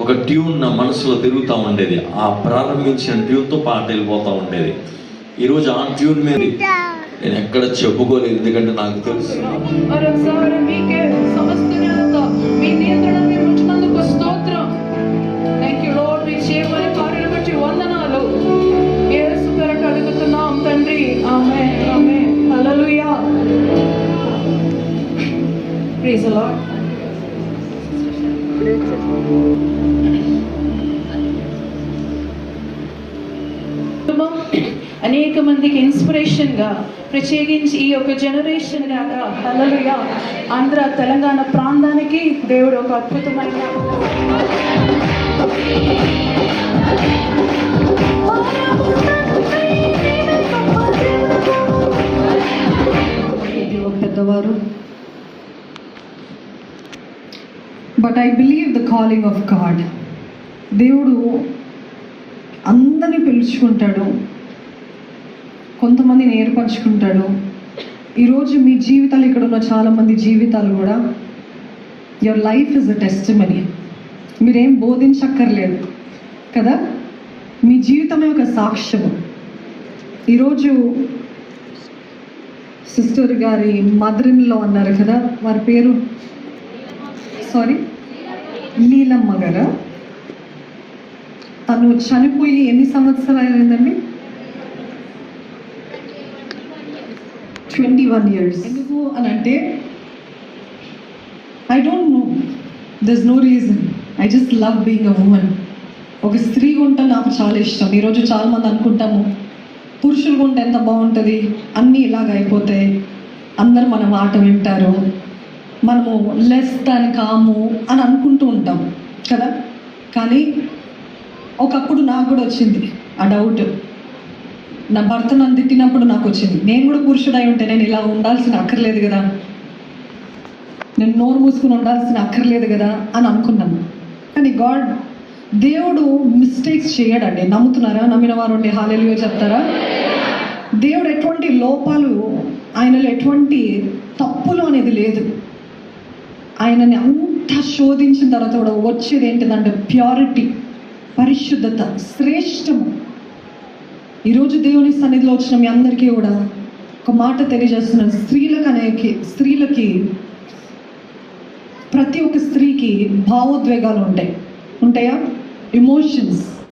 ఒక ట్యూన్ నా మనసులో తిరుగుతూ ఉండేది. ఆ ప్రారంభించిన ట్యూన్తో పాట వెళ్ళిపోతూ ఉండేది. ఈరోజు ఆ ట్యూన్ మీద నేను ఎక్కడ చెప్పుకోలేదు ఎందుకంటే నాకు తెలుసు. Praise మీకే Lord. అనేక మందికి ఇన్స్పిరేషన్గా ప్రత్యేకించి ఈ యొక్క జనరేషన్ గాక తలలుగా ఆంధ్ర తెలంగాణ ప్రాంతానికి దేవుడు ఒక అద్భుతమైన పెద్దవారు. But I believe the calling of God దేవుడు అందరిని పిలుచుకుంటాడు. కొంతమంది నేర్పరచుకుంటాడు. ఈరోజు మీ జీవితాలు ఇక్కడ ఉన్న చాలామంది జీవితాలు కూడా your life is a test money మీరేం బోధించక్కర్లేదు కదా? మీ జీవితమే ఒక సాక్ష్యము. ఈరోజు సిస్టర్ గారి మదర్ ఇన్ అన్నారు కదా వారి పేరు? సారీ లీలమ్మ గారా? తను చనిపోయి ఎన్ని సంవత్సరాలు అయిందండి ట్వంటీ వన్ ఇయర్స్ ఎందుకు అని అంటే I don't know thus no reason I just love being a women ఒక స్త్రీ ఉంటే నాకు చాలా ఇష్టం. ఈరోజు చాలా మంది అనుకుంటాము పురుషులు ఉంటే ఎంత బాగుంటుంది? అన్నీ ఇలాగ అయిపోతాయి అందరు మన మాట వింటారు. మనము లెస్ దాని కాము అని అనుకుంటూ ఉంటాం కదా? కానీ ఒకప్పుడు నాకు కూడా వచ్చింది ఆ డౌట్ నా భర్త నన్ను తిట్టినప్పుడు నాకు వచ్చింది. నేను కూడా పురుషుడై ఉంటే నేను ఇలా ఉండాల్సిన అక్కర్లేదు కదా? నేను నోరు మూసుకుని ఉండాల్సిన అక్కర్లేదు కదా అని అనుకున్నాను. కానీ గాడ్ దేవుడు మిస్టేక్స్ చేయడండి. నమ్ముతున్నారా? నమ్మిన వారు ఉండి హాలెలుగా చెప్తారా? దేవుడు ఎటువంటి లోపాలు ఆయనలో ఎటువంటి తప్పులు అనేది లేదు. ఆయనని అంత శోధించిన తర్వాత కూడా వచ్చేది ఏంటిదంటే ప్యూరిటీ పరిశుద్ధత శ్రేష్టము. ఈరోజు దేవుని సన్నిధిలో వచ్చిన మీ అందరికీ కూడా ఒక మాట తెలియజేస్తున్నాను స్త్రీలకు అనేకి స్త్రీలకి ప్రతి ఒక్క స్త్రీకి భావోద్వేగాలు ఉంటాయి. ఉంటాయా? ఎమోషన్స్